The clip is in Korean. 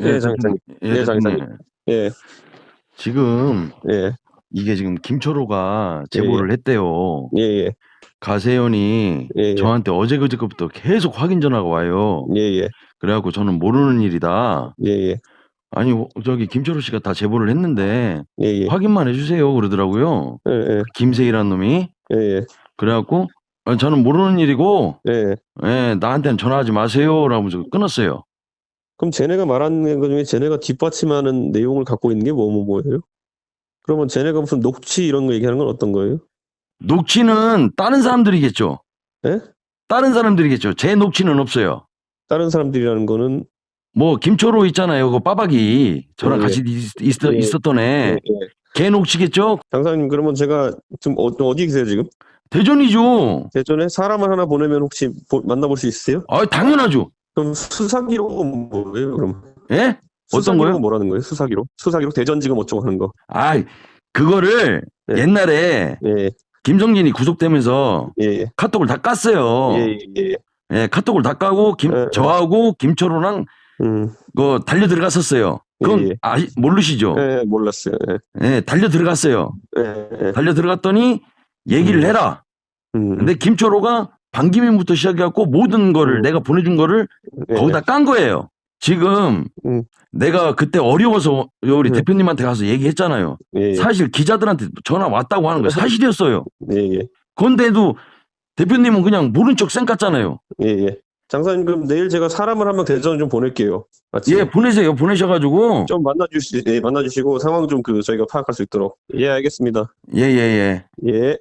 예, 장 이사님. 예, 장 이사님. 예, 지금 예, 이게 지금 김초로가 제보를 했대요. 예, 예, 가세연이 예, 예. 저한테 어제 그제부터 계속 확인 전화가 와요. 예, 예, 그래갖고 저는 모르는 일이다. 예, 예, 아니 어, 저기 김초로 씨가 다 제보를 했는데 예, 예, 확인만 해주세요 그러더라고요. 예, 예, 김세희라는 놈이 예, 예, 그래갖고 아, 저는 모르는 일이고 예. 예, 나한테는 전화하지 마세요라고 저 끊었어요. 그럼 쟤네가 말하는 것 중에 쟤네가 뒷받침하는 내용을 갖고 있는 게 뭐, 뭐, 뭐예요? 그러면 쟤네가 무슨 녹취 이런 거 얘기하는 건 어떤 거예요? 녹취는 다른 사람들이겠죠. 예? 다른 사람들이겠죠. 제 녹취는 없어요. 다른 사람들이라는 거는 뭐 김초로 있잖아요. 그 빠박이 저랑 예, 같이 있, 예. 있었 던 애. 예, 예. 걔 녹취겠죠? 장사님 그러면 제가 지금 어, 어디 계세요 지금? 대전이죠. 대전에 사람을 하나 보내면 혹시 보- 만나볼 수 있으세요? 아, 당연하죠. 그럼 수사 기록은 뭐예요? 그럼 예? 어떤 거요? 뭐라는 거예요? 수사 기록? 수사 기록 대전지검 어쩌고 하는 거? 아, 그거를 예. 옛날에 예, 김성진이 구속되면서 예, 예, 카톡을 다 깠어요. 예, 예, 예, 카톡을 다 까고 김 예. 저하고 김초로랑 음, 그 달려 들어갔었어요. 그건 예, 예. 아시 모르시죠? 예, 몰랐어요. 예, 예, 달려 들어갔어요. 예, 예. 달려 들어갔더니 얘기를 음. 해라. 음, 근데 김초로가 반기민부터 시작해갖고 모든 거를 음. 내가 보내준 거를 예, 거기다 깐 거예요. 지금 음. 내가 그때 어려워서 우리 음. 대표님한테 가서 얘기했잖아요. 예, 예, 사실 기자들한테 전화 왔다고 하는 거 사실이었어요. 예, 예, 그런데도 대표님은 그냥 모른 척 쌩 깠잖아요. 예, 예. 장사님 그럼 내일 제가 사람을 한명 대전 좀 보낼게요. 아침에. 예, 보내세요. 보내셔가지고. 좀 만나주시, 예, 만나주시고 상황 좀 그 저희가 파악할 수 있도록. 예, 알겠습니다. 예, 예, 예. 예.